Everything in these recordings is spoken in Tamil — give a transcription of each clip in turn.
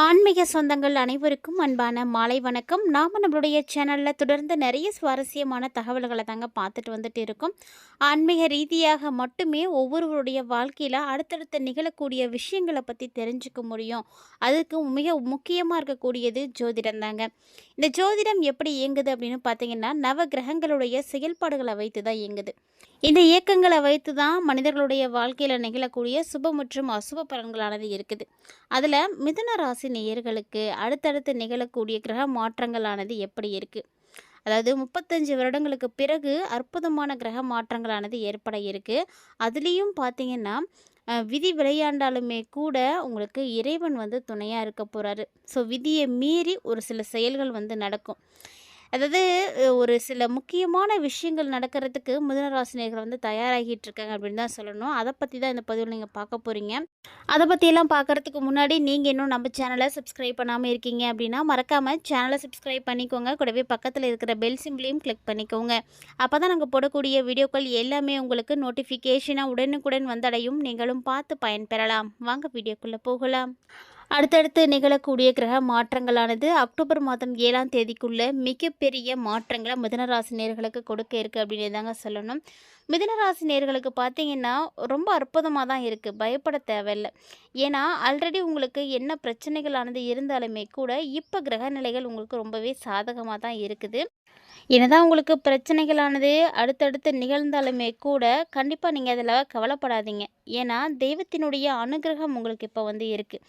ஆன்மீக சொந்தங்கள் அனைவருக்கும் அன்பான மாலை வணக்கம். நாம் நம்மளுடைய சேனலில் தொடர்ந்து நிறைய சுவாரஸ்யமான தகவல்களை தாங்க பார்த்துட்டு வந்துட்டு இருக்கோம். ஆன்மீக ரீதியாக மட்டுமே ஒவ்வொருவருடைய வாழ்க்கையில் அடுத்தடுத்த நிகழக்கூடிய விஷயங்களை பற்றி தெரிஞ்சுக்க முடியும். அதுக்கு மிக முக்கியமாக இருக்கக்கூடியது ஜோதிடம் தாங்க. இந்த ஜோதிடம் எப்படி இயங்குது அப்படின்னு பார்த்தீங்கன்னா நவ கிரகங்களுடைய செயல்பாடுகளை வைத்து தான் இயங்குது. இந்த இயக்கங்களை வைத்து தான் மனிதர்களுடைய வாழ்க்கையில் நிகழக்கூடிய சுப மற்றும் அசுப பலன்களானது இருக்குது. அதில் மிதுன ராசி நேயர்களுக்கு அடுத்தடுத்து நிகழக்கூடிய கிரக மாற்றங்களானது எப்படி இருக்குது அதாவது முப்பத்தஞ்சு வருடங்களுக்கு பிறகு அற்புதமான கிரக மாற்றங்களானது ஏற்பட இருக்குது அதுலேயும் பார்த்தீங்கன்னா விதி விளையாண்டாலுமே கூட உங்களுக்கு இறைவன் வந்து துணையாக இருக்க போகிறாரு ஸோ விதியை மீறி ஒரு சில செயல்கள் வந்து நடக்கும். அதாவது ஒரு சில முக்கியமான விஷயங்கள் நடக்கிறதுக்கு மிதுனராசினியர்கள் வந்து தயாராகிட்டு இருக்காங்க அப்படின்னு தான் சொல்லணும். அதை பற்றி தான் இந்த பதிவில் நீங்கள் பார்க்க போகிறீங்க அதை பற்றியெல்லாம் பார்க்குறதுக்கு முன்னாடி நீங்கள் இன்னும் நம்ம சேனலை சப்ஸ்கிரைப் பண்ணாமல் இருக்கீங்க அப்படின்னா மறக்காமல் சேனலை சப்ஸ்கிரைப் பண்ணிக்கோங்க. கூடவே பக்கத்தில் இருக்கிற பெல் சிம்பிளையும் கிளிக் பண்ணிக்கோங்க. அப்போ தான் நாங்கள் போடக்கூடிய வீடியோக்கள் எல்லாமே உங்களுக்கு நோட்டிஃபிகேஷனாக உடனுக்குடன் வந்தடையும். நீங்களும் பார்த்து பயன்பெறலாம். வாங்க வீடியோக்குள்ளே போகலாம். அடுத்தடுத்து நிகழக்கூடிய கிரக மாற்றங்களானது அக்டோபர் மாதம் ஏழாம் தேதிக்குள்ள மிகப்பெரிய மாற்றங்களை மிதனராசி நேர்களுக்கு கொடுக்க இருக்குது அப்படின்னு தாங்க சொல்லணும். மிதனராசி நேர்களுக்கு பார்த்தீங்கன்னா ரொம்ப அற்புதமாக தான் இருக்குது பயப்பட தேவையில்லை. ஏன்னா ஆல்ரெடி உங்களுக்கு என்ன பிரச்சனைகளானது இருந்தாலுமே கூட இப்போ கிரக நிலைகள் உங்களுக்கு ரொம்பவே சாதகமாக தான் இருக்குது. என்னதான் உங்களுக்கு பிரச்சனைகளானது அடுத்தடுத்து நிகழ்ந்தாலுமே கூட கண்டிப்பாக நீங்கள் அதில் கவலைப்படாதீங்க. ஏன்னா தெய்வத்தினுடைய அனுகிரகம் உங்களுக்கு இப்போ வந்து இருக்குது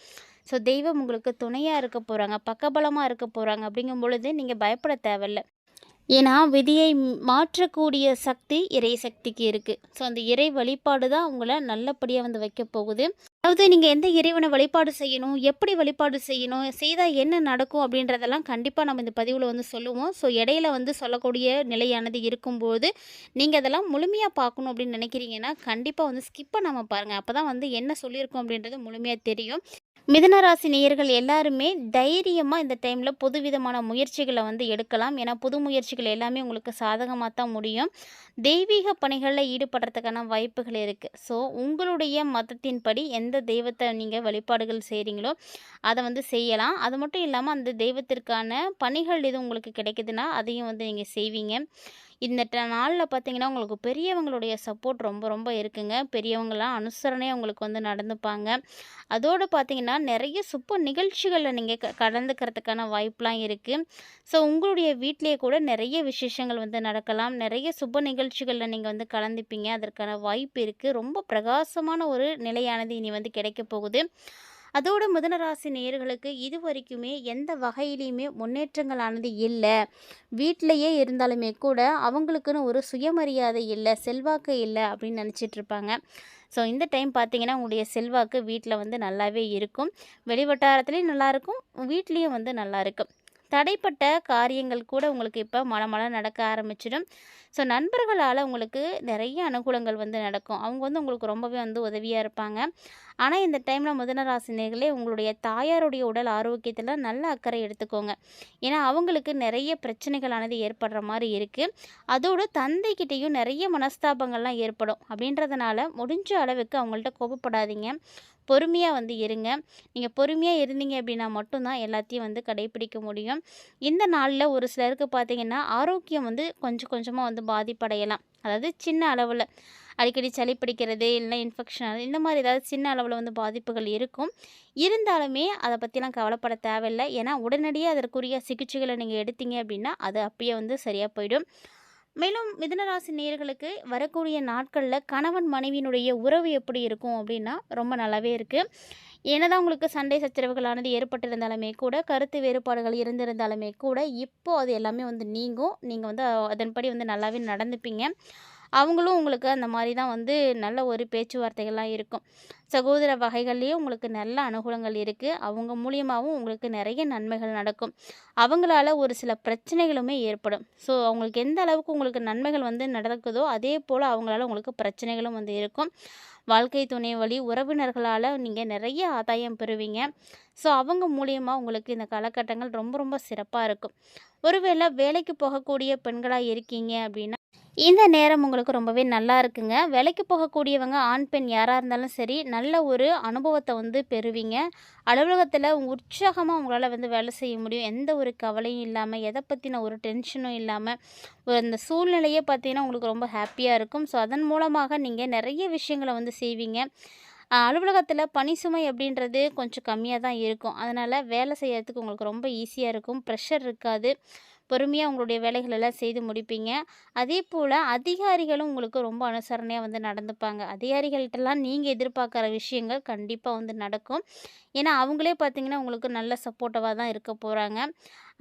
ஸோ தெய்வம் உங்களுக்கு துணையாக இருக்க போகிறாங்க பக்கபலமாக இருக்க போகிறாங்க அப்படிங்கும் பொழுது நீங்கள் பயப்பட தேவையில்ல. ஏன்னா விதியை மாற்றக்கூடிய சக்தி இறை சக்திக்கு இருக்குது ஸோ அந்த இறை வழிபாடு தான் உங்களை நல்லபடியாக வந்து வைக்க போகுது. அதாவது நீங்கள் எந்த இறைவனை வழிபாடு செய்யணும் எப்படி வழிபாடு செய்யணும் செய்தால் என்ன நடக்கும் அப்படின்றதெல்லாம் கண்டிப்பாக நம்ம இந்த பதிவில் வந்து சொல்லுவோம். ஸோ இடையில வந்து சொல்லக்கூடிய நிலையானது இருக்கும்போது நீங்கள் அதெல்லாம் முழுமையாக பார்க்கணும் அப்படின்னு நினைக்கிறீங்கன்னா கண்டிப்பாக வந்து ஸ்கிப்பை நம்ம பாருங்கள் அப்போ தான் வந்து என்ன சொல்லியிருக்கோம் அப்படின்றது முழுமையாக தெரியும். மிதனராசி நேயர்கள் எல்லாருமே தைரியமாக இந்த டைமில் புதுவிதமான முயற்சிகளை வந்து எடுக்கலாம். ஏன்னா புது முயற்சிகள் எல்லாமே உங்களுக்கு சாதகமாக தான் முடியும். தெய்வீக பணிகளில் ஈடுபடுறதுக்கான வாய்ப்புகள் இருக்குது ஸோ உங்களுடைய மதத்தின்படி எந்த தெய்வத்தை நீங்கள் வழிபாடுகள் செய்கிறீங்களோ அதை வந்து செய்யலாம். அது மட்டும் இல்லாமல் அந்த தெய்வத்திற்கான பணிகள் எதுவும் உங்களுக்கு கிடைக்குதுன்னா அதையும் வந்து நீங்கள் செய்வீங்க. இந்த ட நாளில் பார்த்தீங்கன்னா உங்களுக்கு பெரியவங்களுடைய சப்போர்ட் ரொம்ப ரொம்ப இருக்குங்க. பெரியவங்களாம் அனுசரணையாக உங்களுக்கு வந்து நடந்துப்பாங்க. அதோடு பார்த்தீங்கன்னா நிறைய சுப்ப நிகழ்ச்சிகளில் நீங்கள் க கலந்துக்கிறதுக்கான வாய்ப்பெலாம் இருக்குது ஸோ உங்களுடைய வீட்டிலேயே கூட நிறைய விசேஷங்கள் வந்து நடக்கலாம். நிறைய சுப நிகழ்ச்சிகளில் நீங்கள் வந்து கலந்துப்பீங்க. அதற்கான வாய்ப்பு இருக்குது ரொம்ப பிரகாசமான ஒரு நிலையானது இனி வந்து கிடைக்க போகுது. அதோடு மிதனராசி நேயர்களுக்கு இது வரைக்குமே எந்த வகையிலையுமே முன்னேற்றங்களானது இல்லை. வீட்டிலையே இருந்தாலுமே கூட அவங்களுக்குன்னு ஒரு சுயமரியாதை இல்லை செல்வாக்கு இல்லை அப்படின்னு நினச்சிட்டு இருப்பாங்க. ஸோ இந்த டைம் பார்த்தீங்கன்னா உங்களுடைய செல்வாக்கு வீட்டில் வந்து நல்லாவே இருக்கும். வெளிவட்டாரத்துலேயும் நல்லாயிருக்கும் வீட்லேயும் வந்து நல்லா இருக்கும். தடைப்பட்ட காரியங்கள் கூட உங்களுக்கு இப்போ மழை நடக்க ஆரம்பிச்சிடும். ஸோ நண்பர்களால் உங்களுக்கு நிறைய அனுகூலங்கள் வந்து நடக்கும். அவங்க வந்து உங்களுக்கு ரொம்பவே வந்து உதவியாக இருப்பாங்க. ஆனால் இந்த டைமில் முதனராசினியர்களே உங்களுடைய தாயாருடைய உடல் ஆரோக்கியத்தில் நல்ல அக்கறை எடுத்துக்கோங்க. ஏன்னா அவங்களுக்கு நிறைய பிரச்சனைகளானது ஏற்படுற மாதிரி இருக்குது அதோடு தந்தைக்கிட்டேயும் நிறைய மனஸ்தாபங்கள்லாம் ஏற்படும். அப்படின்றதுனால முடிஞ்ச அளவுக்கு அவங்கள்ட்ட கோபப்படாதீங்க. பொறுமையாக வந்து இருங்க. நீங்கள் பொறுமையாக இருந்தீங்க அப்படின்னா மட்டும்தான் எல்லாத்தையும் வந்து கடைப்பிடிக்க முடியும். இந்த நாளில் ஒரு சிலருக்கு பார்த்தீங்கன்னா ஆரோக்கியம் வந்து கொஞ்சம் கொஞ்சமாக வந்து பாதிப்படையலாம். அதாவது சின்ன அளவில் அடிக்கடி சளி பிடிக்கிறது இல்லைனா இன்ஃபெக்ஷன் இந்த மாதிரி ஏதாவது சின்ன அளவில் வந்து பாதிப்புகள் இருக்கும். இருந்தாலுமே அதை பற்றிலாம் கவலைப்பட தேவையில்லை. ஏன்னா உடனடியாக அதற்குரிய சிகிச்சைகளை நீங்கள் எடுத்தீங்க அப்படின்னா அது அப்பயே வந்து சரியாக போயிடும். மேலும் மிதனராசி நேர்களுக்கு வரக்கூடிய நாட்களில் கணவன் மனைவியினுடைய உறவு எப்படி இருக்கும் அப்படின்னா ரொம்ப நல்லாவே இருக்குது என்னதான் உங்களுக்கு சண்டை சச்சரவுகளானது ஏற்பட்டிருந்தாலுமே கூட கருத்து வேறுபாடுகள் இருந்திருந்தாலுமே கூட இப்போது அது எல்லாமே வந்து நீங்கும். நீங்கள் வந்து அதன்படி வந்து நல்லாவே நடந்துப்பீங்க. அவங்களும் உங்களுக்கு அந்த மாதிரி தான் வந்து நல்ல ஒரு பேச்சுவார்த்தைகள்லாம் இருக்கும். சகோதர வகைகள்லேயும் உங்களுக்கு நல்ல அனுகூலங்கள் இருக்குது அவங்க மூலியமாகவும் உங்களுக்கு நிறைய நன்மைகள் நடக்கும். அவங்களால ஒரு சில பிரச்சனைகளுமே ஏற்படும். ஸோ அவங்களுக்கு எந்த அளவுக்கு உங்களுக்கு நன்மைகள் வந்து நடக்குதோ அதே போல் அவங்களால உங்களுக்கு பிரச்சனைகளும் வந்து இருக்கும். வாழ்க்கை துணை வழி உறவினர்களால் நீங்கள் நிறைய ஆதாயம் பெறுவீங்க. ஸோ அவங்க மூலியமாக உங்களுக்கு இந்த காலகட்டங்கள் ரொம்ப ரொம்ப சிறப்பாக இருக்கும். ஒருவேளை வேலைக்கு போகக்கூடிய பெண்களாக இருக்கீங்க அப்படின்னா இந்த நேரம் உங்களுக்கு ரொம்பவே நல்லா இருக்குங்க. வேலைக்கு போகக்கூடியவங்க ஆண், பெண் யாராக இருந்தாலும் சரி, நல்ல ஒரு அனுபவத்தை வந்து பெறுவீங்க. அலுவலகத்தில் உற்சாகமாக உங்களால் வந்து வேலை செய்ய முடியும். எந்த ஒரு கவலையும் இல்லாமல் எதை பற்றின ஒரு டென்ஷனும் இல்லாமல் ஒரு அந்த சூழ்நிலையே பார்த்தீங்கன்னா, உங்களுக்கு ரொம்ப ஹாப்பியாக இருக்கும். ஸோ, அதன் மூலமாக நீங்கள் நிறைய விஷயங்கள வந்து செய்வீங்க. அலுவலகத்தில் பனி பணி சுமை அப்படின்றது கொஞ்சம் கம்மியாக தான் இருக்கும். அதனால் வேலை செய்கிறதுக்கு உங்களுக்கு ரொம்ப ஈஸியாக இருக்கும். ப்ரெஷர் இருக்காது. பொறுமையாக உங்களுடைய வேலைகள் எல்லாம் செய்து முடிப்பீங்க. அதே போல் அதிகாரிகளும் உங்களுக்கு ரொம்ப அனுசரணையாக வந்து நடந்துப்பாங்க. அதிகாரிகள்கிட்டலாம் நீங்கள் எதிர்பார்க்குற விஷயங்கள் கண்டிப்பாக வந்து நடக்கும். ஏன்னா, அவங்களே பார்த்திங்கன்னா உங்களுக்கு நல்ல சப்போர்ட்டிவாக தான் இருக்க போகிறாங்க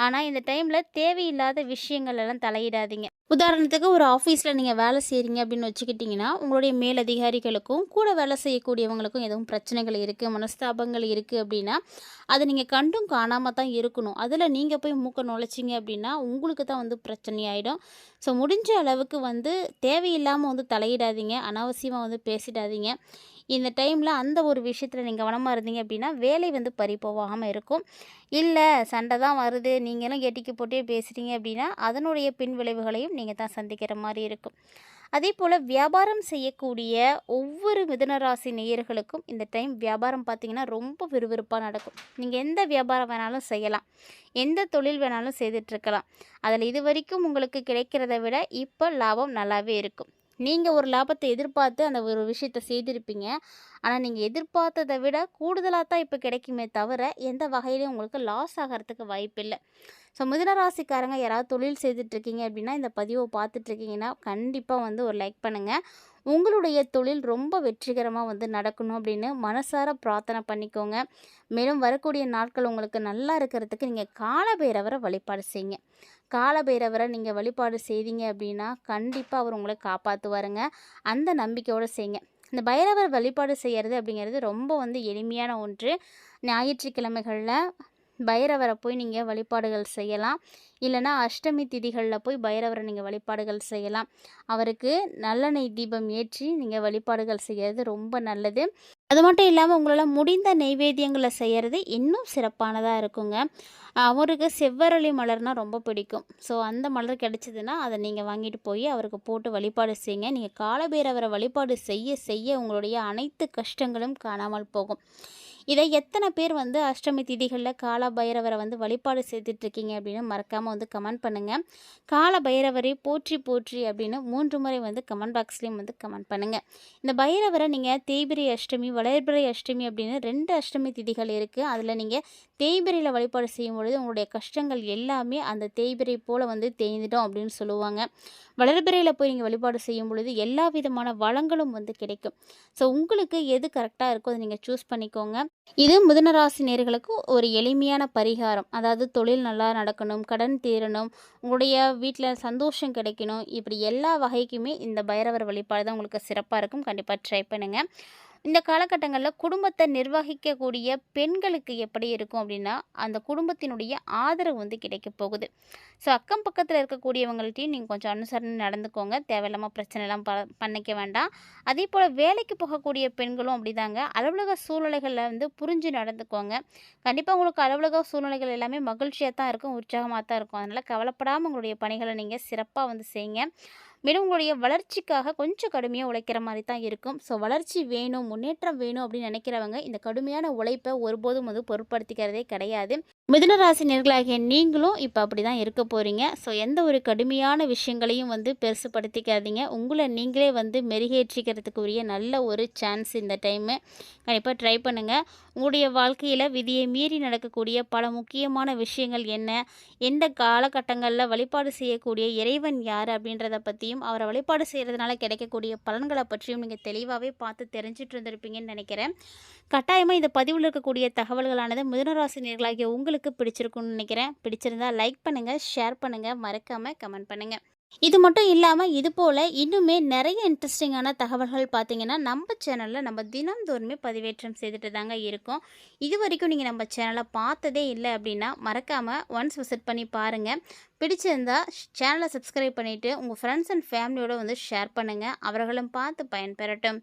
ஆனால் இந்த டைமில் தேவையில்லாத விஷயங்கள் எல்லாம் தலையிடாதீங்க. உதாரணத்துக்கு ஒரு ஆஃபீஸில் நீங்கள் வேலை செய்கிறீங்க அப்படின்னு வச்சுக்கிட்டிங்கன்னா, உங்களுடைய மேலதிகாரிகளுக்கும், கூட வேலை செய்யக்கூடியவங்களுக்கும் எதுவும் பிரச்சனைகள் இருக்குது மனஸ்தாபங்கள் இருக்குது அப்படின்னா, அதை நீங்கள் கண்டும் காணாமல் தான் இருக்கணும். அதில் நீங்கள் போய் மூக்க நுழைச்சிங்க அப்படின்னா, உங்களுக்கு தான் வந்து பிரச்சனையாயிடும். ஸோ, முடிஞ்ச அளவுக்கு வந்து தேவையில்லாமல் வந்து தலையிடாதீங்க. அனாவசியமாக வந்து பேசிடாதீங்க. இந்த டைமில் அந்த ஒரு விஷயத்தில் நீங்கள் கவனமாக இருந்தீங்க அப்படின்னா, வேலை வந்து பறி போகாமல் இருக்கும். இல்லை சண்டை தான் வருது, நீங்களும் எட்டிக்கு போட்டே பேசுகிறீங்க அப்படின்னா, அதனுடைய பின் விளைவுகளையும் தான் சந்திக்கிற மாதிரி இருக்கும். அதே போல் வியாபாரம் செய்யக்கூடிய ஒவ்வொரு மிதனராசி நேயர்களுக்கும் இந்த டைம் வியாபாரம் பார்த்தீங்கன்னா, ரொம்ப விறுவிறுப்பாக நடக்கும். நீங்கள் எந்த வியாபாரம் வேணாலும் செய்யலாம். எந்த தொழில் வேணாலும் செய்துட்ருக்கலாம். அதில் இது வரைக்கும் உங்களுக்கு கிடைக்கிறத விட, இப்போ லாபம் நல்லாவே இருக்கும். நீங்கள் ஒரு லாபத்தை எதிர்பார்த்து அந்த ஒரு விஷயத்த செய்திருப்பீங்க. ஆனால் நீங்கள் எதிர்பார்த்ததை விட கூடுதலாக தான் இப்போ கிடைக்குமே தவிர, எந்த வகையிலையும் உங்களுக்கு லாஸ் ஆகறதுக்கு வாய்ப்பில்லை ஸோ, மிதனராசிக்காரங்க யாராவது தொழில் செய்துட்ருக்கீங்க அப்படின்னா, இந்த பதிவை பார்த்துட்ருக்கீங்கன்னா, கண்டிப்பாக வந்து ஒரு லைக் பண்ணுங்கள் உங்களுடைய தொழில் ரொம்ப வெற்றிகரமாக வந்து நடக்கணும் அப்படின்னு மனசார பிரார்த்தனை பண்ணிக்கோங்க. மேலும் வரக்கூடிய நாட்கள் உங்களுக்கு நல்லா இருக்கிறதுக்கு நீங்கள் காலபைரவர வழிபாடு செய்யுங்க. காலபைரவரை நீங்கள் வழிபாடு செய்தீங்க அப்படின்னா, கண்டிப்பாக அவர் உங்களை காப்பாற்றுவாருங்க அந்த நம்பிக்கையோடு செய்யுங்க. இந்த பைரவர் வழிபாடு செய்கிறது அப்படிங்கிறது ரொம்ப வந்து எளிமையான ஒன்று. ஞாயிற்றுக்கிழமைகளில் பைரவரை போய் நீங்கள் வழிபாடுகள் செய்யலாம். இல்லைனா அஷ்டமி திதிகளில் போய் பைரவரை நீங்கள் வழிபாடுகள் செய்யலாம். அவருக்கு நல்லெண்ணெய் தீபம் ஏற்றி நீங்கள் வழிபாடுகள் செய்கிறது ரொம்ப நல்லது. அது மட்டும் இல்லாமல் உங்களால் முடிந்த நெய்வேத்தியங்கள செய்கிறது இன்னும் சிறப்பானதாக இருக்குங்க. அவருக்கு செவ்வரளி மலர்னால் ரொம்ப பிடிக்கும். ஸோ, அந்த மலர் கிடச்சிதுன்னா அதை நீங்கள் வாங்கிட்டு போய் அவருக்கு போட்டு வழிபாடு செய்யுங்க. நீங்கள் காலபேரவரை வழிபாடு செய்ய செய்ய உங்களுடைய அனைத்து கஷ்டங்களும் காணாமல் போகும். இதை எத்தனை பேர் வந்து அஷ்டமி திதிகளில் கால பைரவரை வந்து வழிபாடு செய்துட்ருக்கீங்க அப்படின்னு மறக்காமல் வந்து கமெண்ட் பண்ணுங்கள் கால பைரவரை போற்றி போற்றி அப்படின்னு மூன்று முறை வந்து கமெண்ட் பாக்ஸ்லேயும் வந்து கமெண்ட் பண்ணுங்கள் இந்த பைரவரை நீங்கள் தேய்பிறை அஷ்டமி, வளர்பிரை அஷ்டமி அப்படின்னு ரெண்டு அஷ்டமி திதிகள் இருக்குது அதில் நீங்கள் தேய்பிறையில வழிபாடு செய்யும் பொழுது உங்களுடைய கஷ்டங்கள் எல்லாமே அந்த தேய்பிறை போல் வந்து தேய்ந்துடும் அப்படின்னு சொல்லுவாங்க. வளர்பிரையில் போய் நீங்கள் வழிபாடு செய்யும் பொழுது, எல்லா விதமான வளங்களும் வந்து கிடைக்கும். ஸோ, உங்களுக்கு எது கரெக்டாக இருக்கோ அதை நீங்கள் சூஸ் பண்ணிக்கோங்க. இது மிதுனராசி நேர்களுக்கு ஒரு எளிமையான பரிகாரம். அதாவது தொழில் நல்லா நடக்கணும், கடன் தீரணும், உங்களுடைய வீட்டில் சந்தோஷம் கிடைக்கணும். இப்படி எல்லா வகைக்குமே இந்த பைரவர் வழிபாடு தான் உங்களுக்கு சிறப்பாக இருக்கும். கண்டிப்பாக ட்ரை பண்ணுங்கள் இந்த காலகட்டங்களில் குடும்பத்தை நிர்வகிக்கக்கூடிய பெண்களுக்கு எப்படி இருக்கும் அப்படின்னா, அந்த குடும்பத்தினுடைய ஆதரவு வந்து கிடைக்க போகுது. ஸோ, அக்கம் பக்கத்தில் இருக்கக்கூடியவங்கள்ட்டயும் நீங்கள் கொஞ்சம் அனுசரணை நடந்துக்கோங்க. தேவையில்லாமல் பிரச்சனைலாம் ப பண்ணிக்க வேண்டாம். அதே போல் வேலைக்கு போகக்கூடிய பெண்களும் அப்படிதாங்க. அலுவலக சூழ்நிலைகளில் வந்து புரிஞ்சு நடந்துக்கோங்க. கண்டிப்பாக உங்களுக்கு அலுவலக சூழ்நிலைகள் எல்லாமே மகிழ்ச்சியாக தான் இருக்கும், உற்சாகமாக தான் இருக்கும். அதனால் கவலைப்படாமல் உங்களுடைய பணிகளை நீங்கள் சிறப்பாக வந்து செய்யுங்க. மேலும் உங்களுடைய வளர்ச்சிக்காக கொஞ்சம் கடுமையாக உழைக்கிற மாதிரி தான் இருக்கும். ஸோ, வளர்ச்சி வேணும், முன்னேற்றம் வேணும் அப்படின்னு நினைக்கிறவங்க, இந்த கடுமையான உழைப்ப ஒருபோதும் வந்து பொருட்படுத்திக்கிறதே கிடையாது. மிதுனராசி நேர்களாகிய நீங்களும் இப்போ அப்படி தான் இருக்க போகிறீங்க ஸோ, எந்த ஒரு கடுமையான விஷயங்களையும் வந்து பெருசுப்படுத்திக்காதீங்க உங்களை நீங்களே வந்து மெருகேற்றிக்கிறதுக்கு உரிய நல்ல ஒரு சான்ஸ் இந்த டைமு. கண்டிப்பாக ட்ரை பண்ணுங்கள் உங்களுடைய வாழ்க்கையில் விதியை மீறி நடக்கக்கூடிய பல முக்கியமான விஷயங்கள் என்ன? எந்த காலகட்டங்களில் வழிபாடு செய்யக்கூடிய இறைவன் யார் அப்படின்றத பற்றி பற்றியும் அவரை வழிபாடு செய்கிறதுனால கிடைக்கக்கூடிய பலன்களை பற்றியும் நீங்கள் தெளிவாகவே பார்த்து தெரிஞ்சுட்டு இருந்திருப்பீங்கன்னு நினைக்கிறேன். கட்டாயமாக இந்த பதிவில் இருக்கக்கூடிய தகவல்களானது மிதுன உங்களுக்கு பிடிச்சிருக்கும்னு நினைக்கிறேன். பிடிச்சிருந்தா லைக் பண்ணுங்கள் ஷேர் பண்ணுங்கள் மறக்காமல் கமெண்ட் பண்ணுங்க. இது மட்டும் இல்லாமல் இது போல் இன்னுமே நிறைய இன்ட்ரெஸ்டிங்கான தகவல்கள் பார்த்தீங்கன்னா, நம்ம சேனலில் நம்ம தினந்தோறுமே பதிவேற்றம் செய்துட்டு தாங்க இருக்கோம். இதுவரைக்கும் நீங்கள் நம்ம சேனலை பார்த்ததே இல்லை அப்படின்னா, மறக்காமல் ஒன்ஸ் விசிட் பண்ணி பாருங்கள் பிடிச்சிருந்தா சேனலை சப்ஸ்கிரைப் பண்ணிவிட்டு உங்கள் ஃப்ரெண்ட்ஸ் அண்ட் ஃபேமிலியோட வந்து ஷேர் பண்ணுங்கள் அவர்களும் பார்த்து பயன்பெறட்டும்.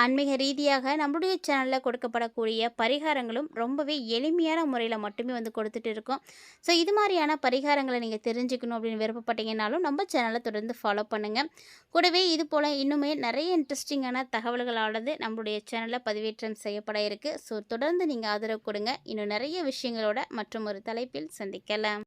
ஆன்மீக ரீதியாக நம்மளுடைய சேனலில் கொடுக்கப்படக்கூடிய பரிகாரங்களும் ரொம்பவே எளிமையான முறையில் மட்டுமே வந்து கொடுத்துட்டு இருக்கோம். ஸோ இது மாதிரியான பரிகாரங்களை நீங்கள் தெரிஞ்சுக்கணும் அப்படின்னு விருப்பப்பட்டீங்கனாலும் நம்ம சேனலை தொடர்ந்து ஃபாலோ பண்ணுங்கள் கூடவே இது போல் இன்னுமே நிறைய இன்ட்ரெஸ்டிங்கான தகவல்களானது நம்மளுடைய சேனலில் பதிவேற்றம் செய்யப்பட இருக்குது ஸோ தொடர்ந்து நீங்கள் ஆதரவு கொடுங்க. இன்னும் நிறைய விஷயங்களோட மற்றும் ஒரு தலைப்பில் சந்திக்கலாம்.